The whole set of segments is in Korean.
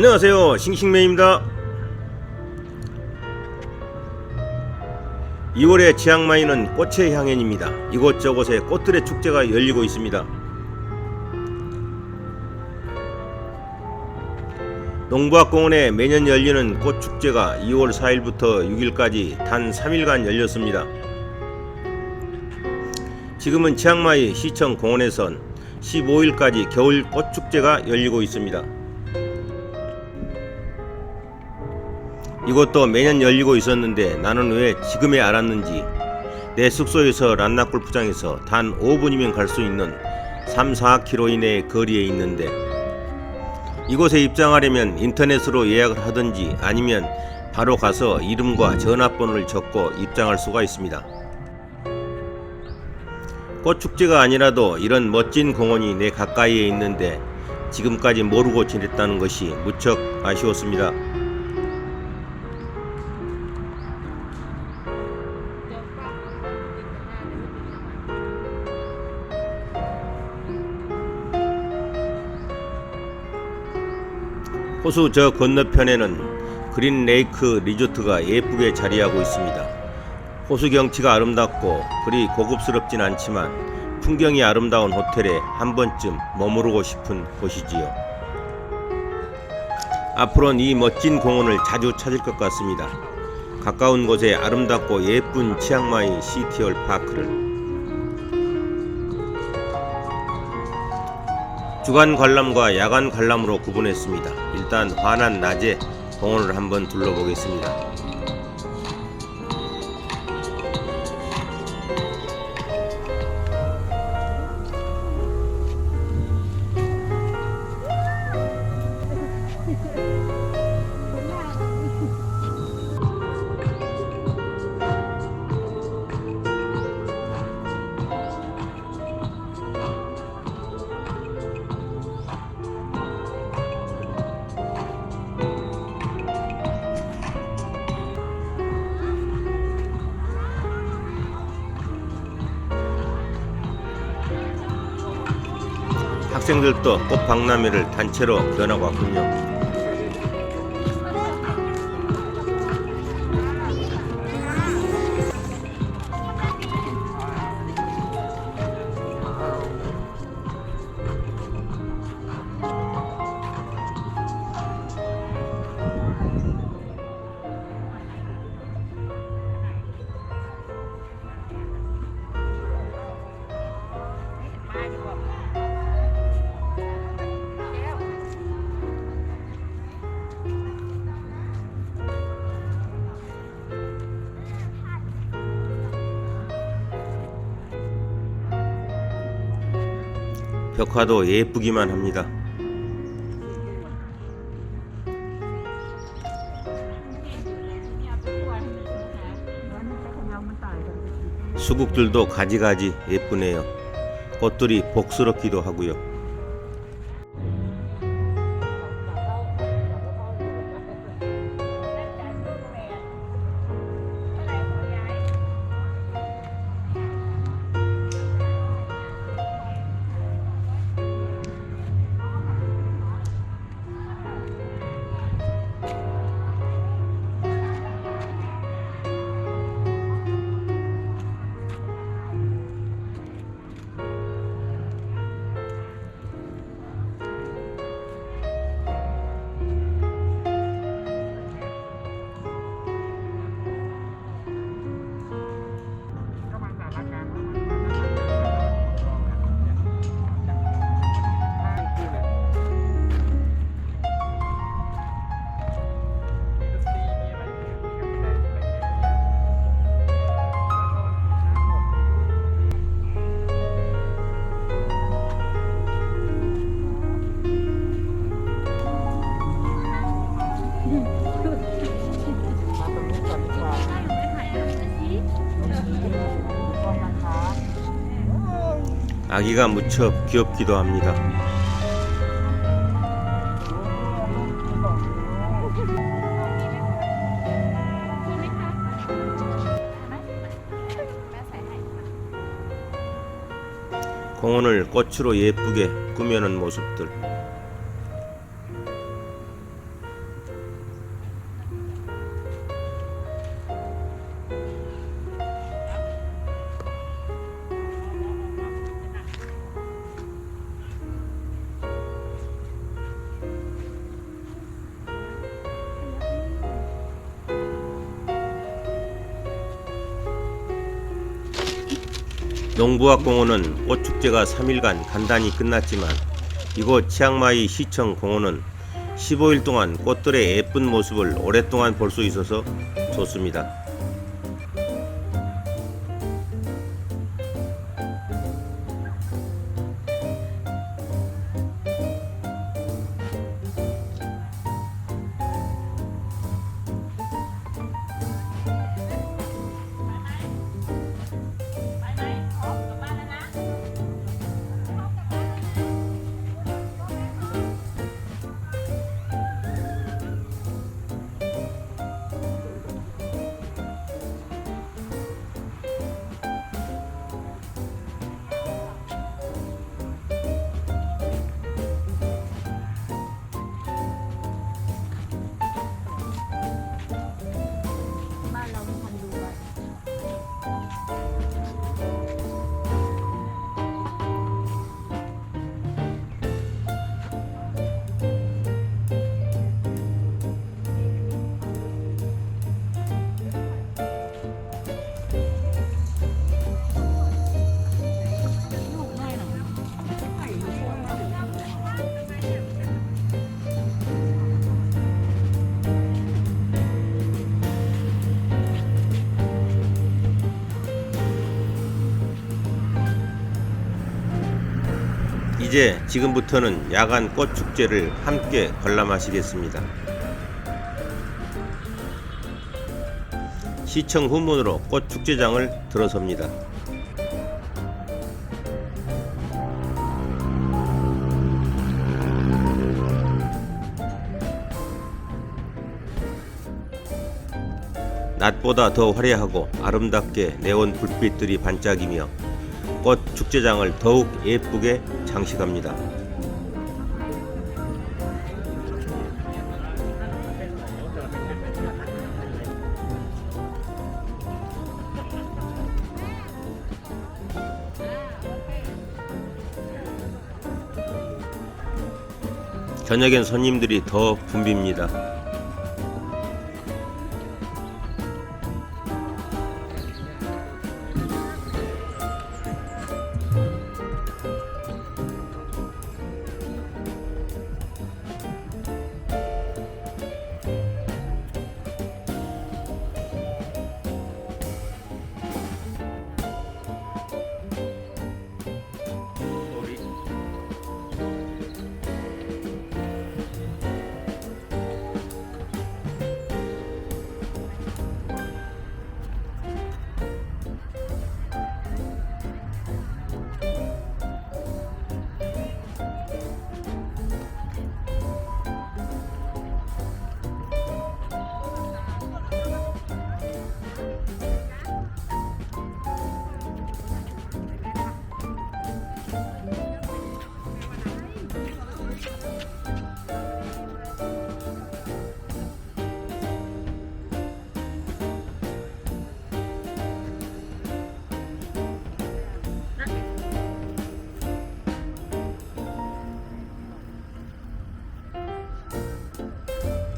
안녕하세요. 싱싱맨입니다. 2월의 치앙마이는 꽃의 향연입니다. 이곳저곳에 꽃들의 축제가 열리고 있습니다. 농부학공원에 매년 열리는 꽃축제가 2월 4일부터 6일까지 단 3일간 열렸습니다. 지금은 치앙마이 시청 공원에선 15일까지 겨울 꽃축제가 열리고 있습니다 이것도 매년 열리고 있었는데 나는 왜 지금에 알았는지 내 숙소에서 란나골프장에서 단 5분이면 갈 수 있는 3, 4km 이내의 거리에 있는데 이곳에 입장하려면 인터넷으로 예약을 하든지 아니면 바로 가서 이름과 전화번호를 적고 입장할 수가 있습니다. 꽃축제가 아니라도 이런 멋진 공원이 내 가까이에 있는데 지금까지 모르고 지냈다는 것이 무척 아쉬웠습니다. 호수 저 건너편에는 그린 레이크 리조트가 예쁘게 자리하고 있습니다. 호수 경치가 아름답고 그리 고급스럽진 않지만 풍경이 아름다운 호텔에 한 번쯤 머무르고 싶은 곳이지요. 앞으로는 이 멋진 공원을 자주 찾을 것 같습니다. 가까운 곳에 아름답고 예쁜 치앙마이 시티홀 파크를 주간 관람과 야간 관람으로 구분했습니다. 일단 환한 낮에 공원을 한번 둘러보겠습니다. 학생들도 꽃박람회를 단체로 견하고 왔군요. 벽화도 예쁘기만 합니다. 수국들도 가지가지 예쁘네요. 꽃들이 복스럽기도 하고요. 아기가 무척 귀엽기도 합니다. 공원을 꽃으로 예쁘게 꾸며놓은 모습들. 농부학공원은 꽃축제가 3일간 간단히 끝났지만 이곳 치앙마이 시청 공원은 15일 동안 꽃들의 예쁜 모습을 오랫동안 볼 수 있어서 좋습니다. 이제 지금부터는 야간 꽃 축제를 함께 관람하시겠습니다. 시청 후문으로 꽃 축제장을 들어섭니다. 낮보다 더 화려하고 아름답게 네온 불빛들이 반짝이며 꽃 축제장을 더욱 예쁘게 장식합니다. 저녁엔 손님들이 더 붐빕니다.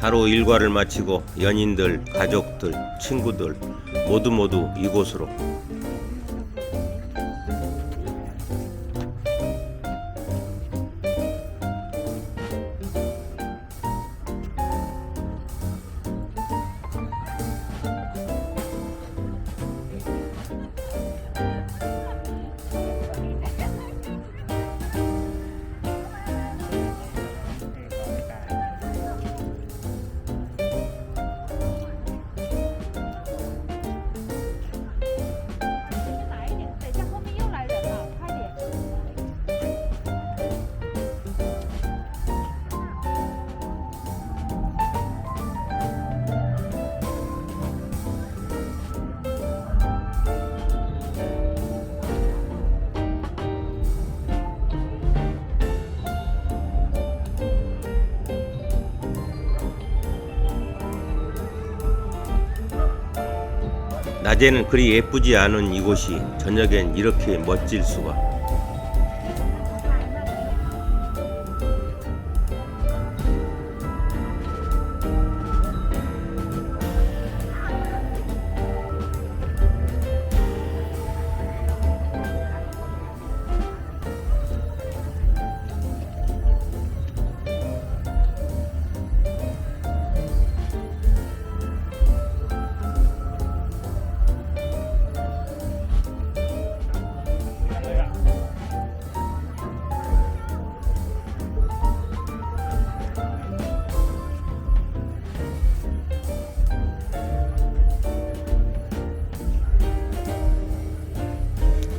하루 일과를 마치고 연인들, 가족들, 친구들 모두 모두 이곳으로 낮에는 그리 예쁘지 않은 이곳이 저녁엔 이렇게 멋질 수가.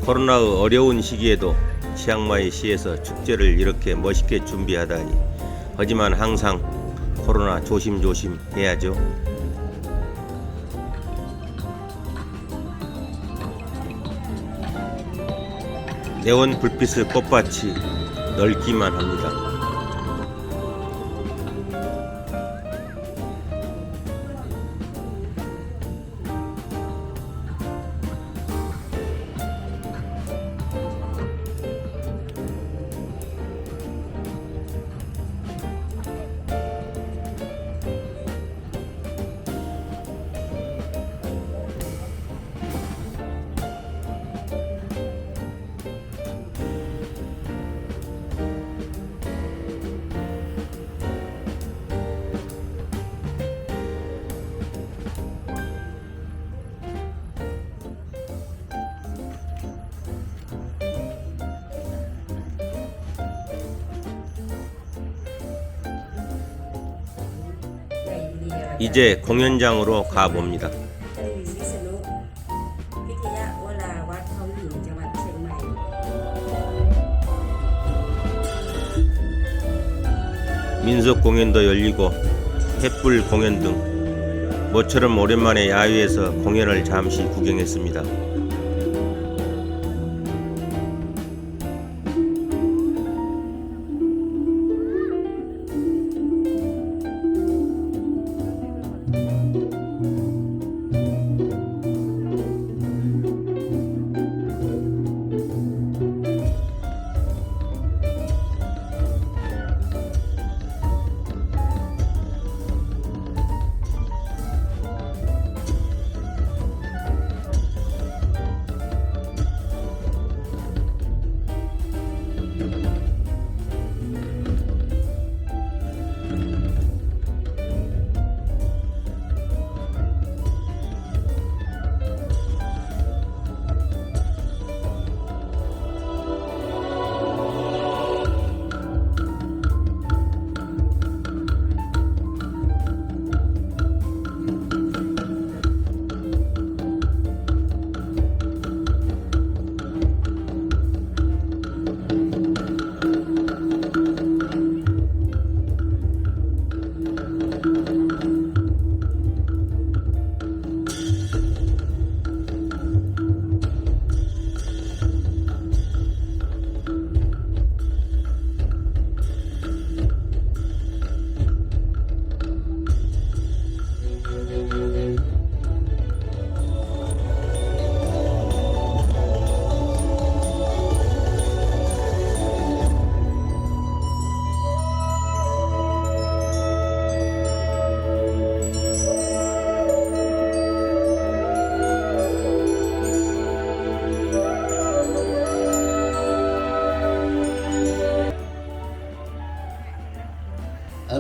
코로나의 어려운 시기에도 치앙마이 시에서 축제를 이렇게 멋있게 준비하다니 하지만 항상 코로나 조심조심 해야죠. 네온 불빛의 꽃밭이 넓기만 합니다. 이제 공연장으로 가봅니다. 민속 공연도 열리고 햇불 공연 등 모처럼 오랜만에 야외에서 공연을 잠시 구경했습니다.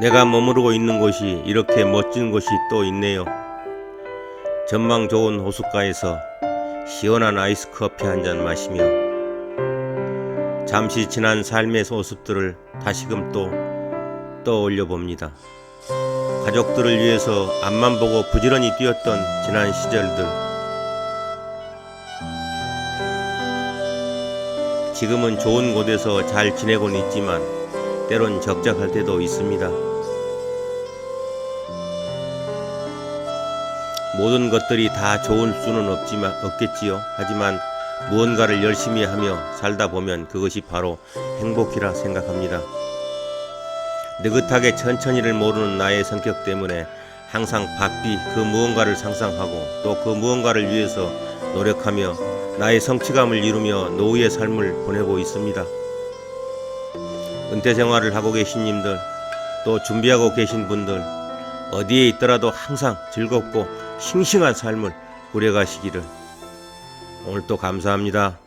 내가 머무르고 있는 곳이 이렇게 멋진 곳이 또 있네요. 전망 좋은 호숫가에서 시원한 아이스 커피 한 잔 마시며 잠시 지난 삶의 모습들을 다시금 또 떠올려 봅니다. 가족들을 위해서 앞만 보고 부지런히 뛰었던 지난 시절들. 지금은 좋은 곳에서 잘 지내고는 있지만 때론 적적할 때도 있습니다. 모든 것들이 다 좋을 수는 없지만 없겠지요. 하지만 무언가를 열심히 하며 살다 보면 그것이 바로 행복이라 생각합니다. 느긋하게 천천히를 모르는 나의 성격 때문에 항상 바삐 그 무언가를 상상하고 또 그 무언가를 위해서 노력하며 나의 성취감을 이루며 노후의 삶을 보내고 있습니다. 은퇴 생활을 하고 계신 님들, 또 준비하고 계신 분들, 어디에 있더라도 항상 즐겁고 싱싱한 삶을 꾸려가시기를 오늘 또 감사합니다.